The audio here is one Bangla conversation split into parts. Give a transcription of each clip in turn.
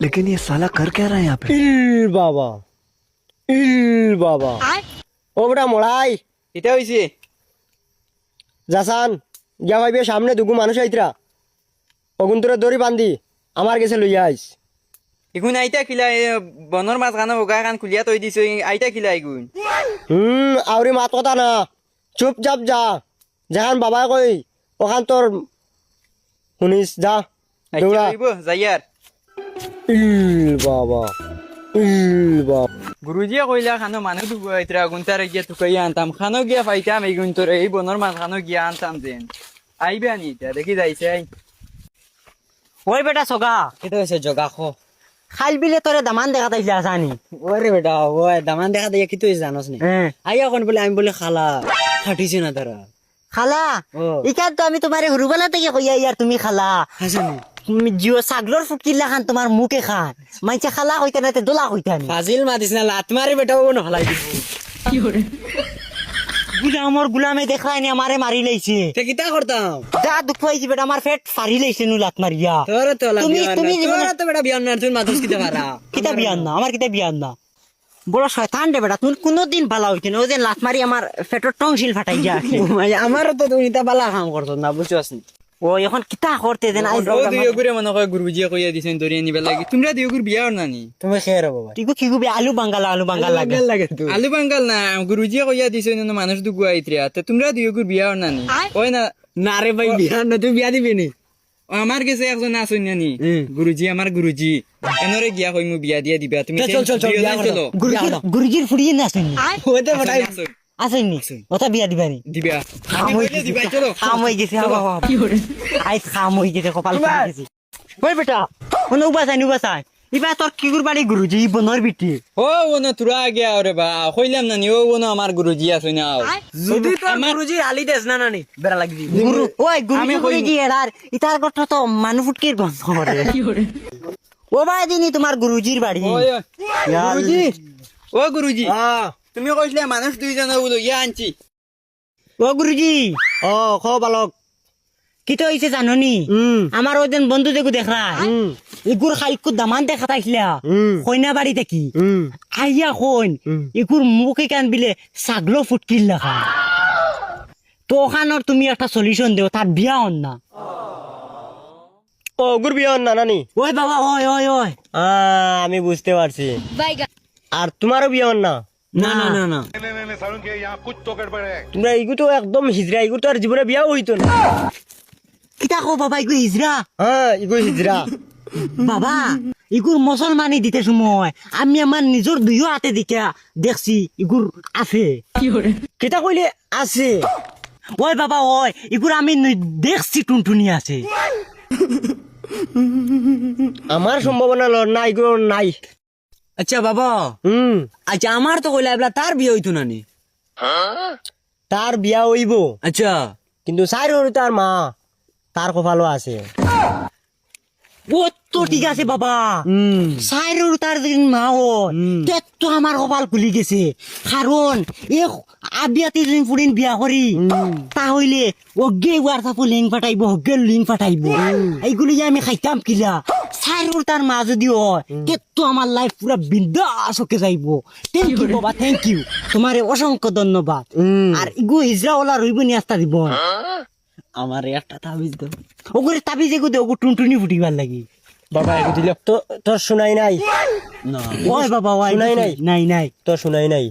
लेकिन ये साला कर क्या रहा है यहाँ पे ইল বাবা ইল বাবা ও বেটা মড়াই এটা হইছে যাসান গিয়া ভাইবে সামনে দুগু মানুষ আইতরা অগুন তোরে দড়ি বান্ধি আমার গেছে লইয়া আইস এগুন আইতা কিলা এ বনৰ মাছ খানো বগা খান খুলিয়া থৈ দিছো আইতা কিলা এগুন হুম আউরি মাত কথা না চুপ চাপ যা যেখান বাবাই কই ওখান তোর শুনিস যা দৌড়া আহিব যাইয়াৰ ইল বাবা ইল বাবা গুৰুজীয়ে কইলা খানো আইতৰা গুণ তাৰ গিয়া তুকাই আনতাম। খানো গিয়া পাইতাম এগুন তোৰ এই বনৰ মাছ খানো গিয়া আনতাম যেন। আইবে আনি এতিয়া দেখি যাইছে আই। ওই বেটা সগা এটা হয়েছে জগা খো। খাইল বিলে তোরে দামান দেখা তাইলে আসানি ওরে বেটা ওই দামান দেখা দিয়ে কি তুই জানোস নি? হ্যাঁ আইয়া কোন বলে আমি বলে খালা ফাটিছে না তারা খালা? ও। ইকান তো আমি তোমারে হুরুবেলা থেকে কইয়া ইয়ার তুমি খালা। হাসানি জিও ছাগলর ফুটকিলা খান তোমার মুখে খান। মাইছে খালা কইতা না তে দোলা কইতা নি। ফাজিল মাতিস না লাত মারি বেটা ও নহলাই দিব। গুলামর গুলামে দেখাই নি আমারে মারি লাইছে তে কিতা করতাম যা দুঃখ পাইছি বেটা আমার পেট ফারি লাইছে নু লাত মারিয়া তোরে তো তুমি- তুমি জীবনে- তো বেটা বিয়ান না তুই মাতুস কিতা পারা কিতা বিয়ান না আমার কিতা বিয়ান না বড় শয়তান রে বেটা তুমি কোনোদিন ভালো হইছে না? ও যে লাত মারি আমার পেটের টংশিল ফাটাই যা আমার তো তুই ইতা বালা কাম করছ না বুঝছস নি ও এখন কিতা করতে দেন আইজ ও মানে কয় গুৰুজীয়ে কইয়া দিছে ধৰি আনিব লাগে তোমরা দুই গুৰ বিয়া নানি তুমি খেয়ে বাবা টিকু কি গুবি আলু বাঙ্গালা আলু বাঙ্গাল লাগে লাগে তুই আলু বাঙ্গাল না গুৰুজীয়ে কইয়া দিছে নো মানুষ দুগো আইতৰা তে তোমরা দুই গুৰ বিয়া নানি কয় না না রে ভাই বিয়ান না তুই বিয়া দিবি নি আমার কাছে একজন আসুন নানি গুরুজি আমার গুরুজি এনরে গিয়া কই মু বিয়া দিয়া দিবা তুমি চল, চল, চল, গুরুজির ফুড়িয়ে না ওতে আসুন, ওটা বিয়া দিবানি দিবা। খাম আমি কইলে দিবা চলো। খাম হয়ে গেছে খাম গেছে কপাল ফুলে গেছে। ওই বেটা কোনো উবাসাই উবাসাই ইবা তোর কি বাড়ি গুরুজি বনর বিটি। ও ও না তুরা গিয়া ওরে বা। কইলাম নানি ও ও না আমার গুরুজি আসুন না যদি তোর গুরুজি আলি দেস না নানি বেড়া লাগবি গুরু ওই গুরুজি গুরুজি এরার ইতার কথা তো মানু গন্ধ করে ও ভাই দিনি তোমার গুরুজির বাড়ি গুরুজি ও গুরুজি। তুমি কইছিলে মানুষ দুইজন বলো ইয়া আনছি ও গুরুজি। ও খ বালক কি তো হইছে জাননি? আমার ওই দিন বন্ধু দেখু দেখরা ইগুর খাইকু দামান দেখা তাইছিলা হুম কইনা বাড়ি দেখি। আইয়া কইন। ইগুর মুখে কান বিলে ছাগলো ফুটকিল লেখা। তো ওখানোর তুমি একটা সলিউশন দেও তার বিয়া হন না। ও গুর বিয়ান না নানি? ওই বাবা ওই ওই ওই আহ, আমি বুঝতে পারছি আর তোমারও বিয়ে হন না? একদম বিয়া হ্যাঁ, মুসলমানি দিতে সময় আমি আমার নিজের দুইও হাতে দিকা দেখছি ইগুর আছে। কেটা কইলে আছে? ওই বাবা ওই ইগুর আমি দেখছি টুনটুনি আছে। আমার সম্ভাবনা নাই নাই। আচ্ছা বাবা। হুম। আচ্ছা আমার তো কইলা এবলা তার বিয়ে হইতো না নি তার বিয়া হইব। আচ্ছা। কিন্তু চাই হরু তার মা। তার কপালও আছে। ও তো ঠিক আছে বাবা। সাইরুর তার দিন মা হয় তে আমার কপাল খুলি গেছে। কারণ এ আবিয়াতে যদি ফুরিন বিয়া করি তাহলে অজ্ঞে হোয়াটসঅ্যাপে লিঙ্ক পাঠাইব অজ্ঞে লিঙ্ক পাঠাইব এইগুলি আমি খাইতাম কিলা। সাইরুর তার মা যদি হয় তে তো আমার লাইফ পুরা বিন্দাস হকে যাইব। থ্যাংক ইউ বাবা থ্যাংক ইউ তোমার অসংখ্য ধন্যবাদ। আর ইগু ইজরা ওলা রইব নি আস্তা দিব। আমার একটা তাবিজ দাও। ওগুলো তাবিজ এগু দে ওগু টুনটুনি ফুটিবার লাগি। বাবা এগু দিল। তো তোর শুনাই নাই? না। ওই বাবা ওই শুনাই নাই? নাই নাই। তোর শুনাই নাই?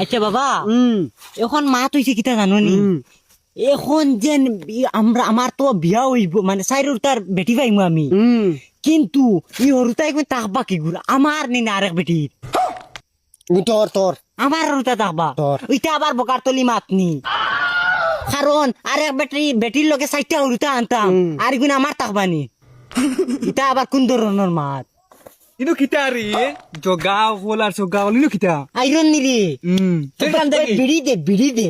আচ্ছা বাবা হুম। এখন মা তুইছে কিতা জানো নি? এখন বি- আমরা আমার তো বিয়া হইব মানে সাইরুর তার বেটি পাইমু আমি। কিন্তু ই হরুতা এখন তাকবা কি গুড় আমার নি না আরেক বেটির তোর তোর আমার হরুতা তাকবা ওইটা আবার বকার তলি মাতনি কারণ আরেক বেটি বেটির লগে চারটা হরুতা আনতাম। আর এগুলো আমার তাকবানি ইটা আবার কোন ধরনের মাত? কিন্তু কিতা রে জগা হল আর জগা হল কিতা আইরন নিলি হুম বিড়ি দে বিড়ি দে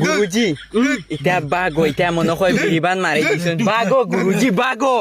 গুরুজি ইটা বাগো ইটা মনে হয় বিবান মারি দিছেন বাগো গুরুজি বাগো